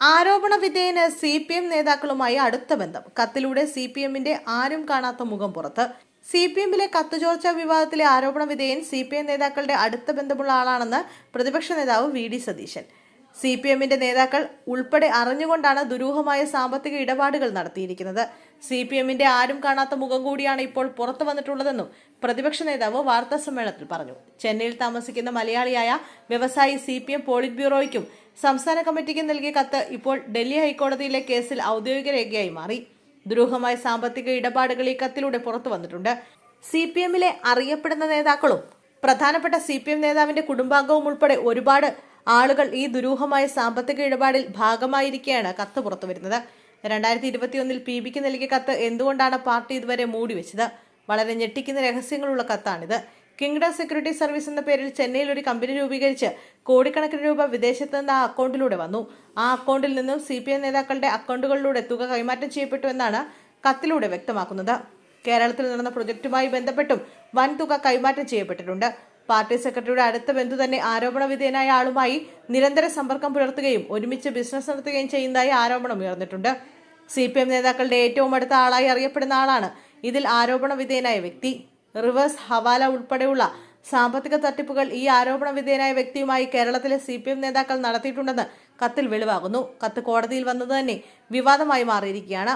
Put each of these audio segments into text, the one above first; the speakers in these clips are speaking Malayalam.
ആരോപണ വിധേയന് സി പി എം നേതാക്കളുമായി അടുത്ത ബന്ധം. കത്തിലൂടെ സി പി എമ്മിന്റെ ആരും കാണാത്ത മുഖം പുറത്ത്. സി പി എമ്മിലെ കത്തുചോർച്ച വിവാദത്തിലെ ആരോപണ വിധേയൻ സി പി എം നേതാക്കളുടെ അടുത്ത ബന്ധമുള്ള ആളാണെന്ന് പ്രതിപക്ഷ നേതാവ് V D Satheesan. C P എമ്മിന്റെ നേതാക്കൾ ഉൾപ്പെടെ അറിഞ്ഞുകൊണ്ടാണ് ദുരൂഹമായ സാമ്പത്തിക ഇടപാടുകൾ നടത്തിയിരിക്കുന്നത്. സി പി എമ്മിന്റെ ആരും കാണാത്ത മുഖം കൂടിയാണ് ഇപ്പോൾ പുറത്തു വന്നിട്ടുള്ളതെന്നും പ്രതിപക്ഷ നേതാവ് വാർത്താ സമ്മേളനത്തിൽ പറഞ്ഞു. ചെന്നൈയിൽ താമസിക്കുന്ന മലയാളിയായ വ്യവസായി സി പി എം പോളിറ്റ് ബ്യൂറോയ്ക്കും സംസ്ഥാന കമ്മിറ്റിക്കും നൽകിയ കത്ത് ഇപ്പോൾ ഡൽഹി ഹൈക്കോടതിയിലെ കേസിൽ ഔദ്യോഗിക രേഖയായി മാറി. ദുരൂഹമായ സാമ്പത്തിക ഇടപാടുകൾ ഈ കത്തിലൂടെ പുറത്തു വന്നിട്ടുണ്ട്. സി പി എമ്മിലെ അറിയപ്പെടുന്ന നേതാക്കളും പ്രധാനപ്പെട്ട സി പി എം നേതാവിന്റെ കുടുംബാംഗവും ഉൾപ്പെടെ ഒരുപാട് ആളുകൾ ഈ ദുരൂഹമായ സാമ്പത്തിക ഇടപാടിൽ ഭാഗമായിരിക്കെയാണ് കത്ത് പുറത്തുവരുന്നത്. രണ്ടായിരത്തി ഇരുപത്തിയൊന്നിൽ പി ബിക്ക് നൽകിയ കത്ത് എന്തുകൊണ്ടാണ് പാർട്ടി ഇതുവരെ മൂടി മൂടിവെച്ചത്? വളരെ ഞെട്ടിക്കുന്ന രഹസ്യങ്ങളുള്ള കത്താണിത്. കിങ്ഡം സെക്യൂരിറ്റി സർവീസ് എന്ന പേരിൽ ചെന്നൈയിൽ ഒരു കമ്പനി രൂപീകരിച്ച് കോടിക്കണക്കിന് രൂപ വിദേശത്ത് നിന്ന് ആ അക്കൗണ്ടിലൂടെ വന്നു. ആ അക്കൗണ്ടിൽ നിന്നും സി പി എം നേതാക്കളുടെ അക്കൗണ്ടുകളിലൂടെ തുക കൈമാറ്റം ചെയ്യപ്പെട്ടു എന്നാണ് കത്തിലൂടെ വ്യക്തമാക്കുന്നത്. കേരളത്തിൽ നടന്ന പ്രൊജക്റ്റുമായി ബന്ധപ്പെട്ടും വൻതുക കൈമാറ്റം ചെയ്യപ്പെട്ടിട്ടുണ്ട്. പാർട്ടി സെക്രട്ടറിയുടെ അടുത്ത ബന്ധു തന്നെ ആരോപണ വിധേയനായ ആളുമായി നിരന്തര സമ്പർക്കം പുലർത്തുകയും ഒരുമിച്ച് ബിസിനസ് നടത്തുകയും ചെയ്യുന്നതായി ആരോപണം ഉയർന്നിട്ടുണ്ട്. സി പി എം നേതാക്കളുടെ ഏറ്റവും അടുത്ത ആളായി അറിയപ്പെടുന്ന ആളാണ് ഇതിൽ ആരോപണ വിധേയനായ വ്യക്തി. റിവേഴ്സ് ഹവാല ഉൾപ്പെടെയുള്ള സാമ്പത്തിക തട്ടിപ്പുകൾ ഈ ആരോപണ വിധേയനായ വ്യക്തിയുമായി കേരളത്തിലെ സി പി എം നേതാക്കൾ നടത്തിയിട്ടുണ്ടെന്ന് കത്തിൽ വെളിവാകുന്നു. കത്ത് കോടതിയിൽ വന്നത് തന്നെ വിവാദമായി മാറിയിരിക്കുകയാണ്.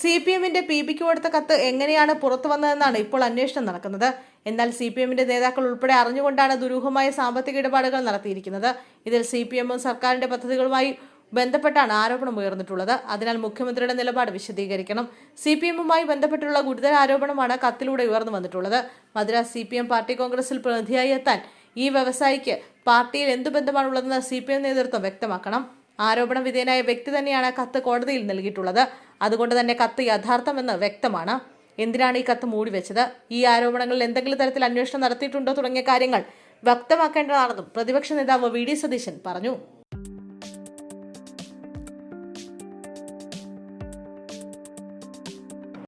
സി പി എമ്മിന്റെ പി ബിക്ക് കൊടുത്ത കത്ത് എങ്ങനെയാണ് പുറത്തു വന്നതെന്നാണ് ഇപ്പോൾ അന്വേഷണം നടക്കുന്നത്. എന്നാൽ സി പി എമ്മിന്റെ നേതാക്കൾ ഉൾപ്പെടെ അറിഞ്ഞുകൊണ്ടാണ് ദുരൂഹമായ സാമ്പത്തിക ഇടപാടുകൾ നടത്തിയിരിക്കുന്നത്. ഇതിൽ സി പി എമ്മും സർക്കാരിന്റെ പദ്ധതികളുമായി ബന്ധപ്പെട്ടാണ് ആരോപണം ഉയർന്നിട്ടുള്ളത്. അതിനാൽ മുഖ്യമന്ത്രിയുടെ നിലപാട് വിശദീകരിക്കണം. സി പി എമ്മുമായി ബന്ധപ്പെട്ടുള്ള ഗുരുതര ആരോപണമാണ് കത്തിലൂടെ ഉയർന്നു വന്നിട്ടുള്ളത്. Madras C P M party കോൺഗ്രസിൽ പ്രതിനിധിയായി എത്താൻ ഈ വ്യവസായിക്ക് പാർട്ടിയിൽ എന്തു ബന്ധമാണുള്ളതെന്ന് സി പി എം നേതൃത്വം വ്യക്തമാക്കണം. ആരോപണ വിധേയനായ വ്യക്തി തന്നെയാണ് കത്ത് കോടതിയിൽ നൽകിയിട്ടുള്ളത്. അതുകൊണ്ട് തന്നെ കത്ത് യഥാർത്ഥമെന്ന് വ്യക്തമാണ്. എന്തിനാണ് ഈ കത്ത് മൂടി വെച്ചത്? ഈ ആരോപണങ്ങളിൽ എന്തെങ്കിലും തരത്തിൽ അന്വേഷണം നടത്തിയിട്ടുണ്ടോ തുടങ്ങിയ കാര്യങ്ങൾ വ്യക്തമാക്കേണ്ടതാണെന്നും പ്രതിപക്ഷ നേതാവ് വി ഡി സതീശൻ പറഞ്ഞു.